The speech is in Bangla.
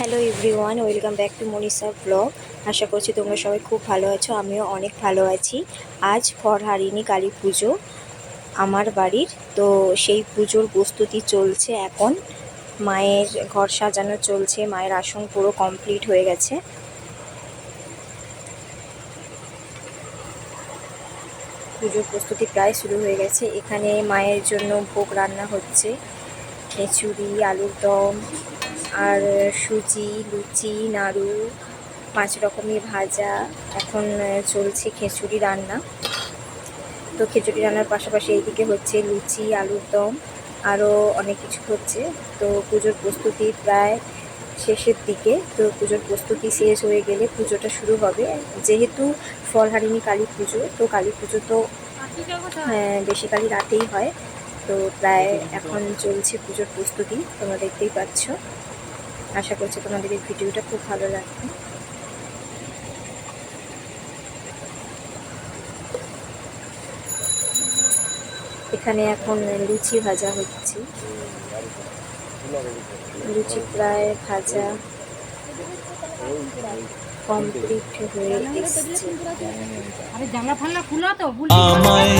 Hello everyone, welcome back to Manisha blog. আশা করছি তোমরা সবাই খুব ভালো আছো, আমিও অনেক ভালো আছি। আজ ফরহারিণী কালী পুজো আমার বাড়ির, তো সেই পুজোর প্রস্তুতি চলছে এখন। মায়ের ঘর সাজানো চলছে, মায়ের আসন পুরো কমপ্লিট হয়ে গেছে। পুজোর প্রস্তুতি প্রায় শুরু হয়ে গেছে। এখানে মায়ের জন্য ভোগ রান্না হচ্ছে। খিচুড়ি, আলুর দম আর সুজি লুচি নাড়ু পাঁচ রকমের ভাজা। এখন চলছে খিচুড়ি রান্না। তো খিচুড়ি রান্নার পাশাপাশি এইদিকে হচ্ছে লুচি আলুর দম আরও অনেক কিছু হচ্ছে। তো পুজোর প্রস্তুতি প্রায় শেষের দিকে। তো পুজোর প্রস্তুতি শেষ হয়ে গেলে পুজোটা শুরু হবে। যেহেতু ফলহারিণী কালী পুজো তো কালী পুজো তো হ্যাঁ, বেসিক্যালি রাতেই হয়। তো প্রায় এখন চলছে পুজোর প্রস্তুতি তোমরা দেখতেই পাচ্ছ। আশা করছি তোমাদের এই ভিডিওটা খুব ভালো লাগবে। এখানে এখন লুচি ভাজা হচ্ছে। লুচি প্রায় ভাজা কমপ্লিট হয়ে এসছে। আরে জানলা ফাল্লা খুলো তো আমায়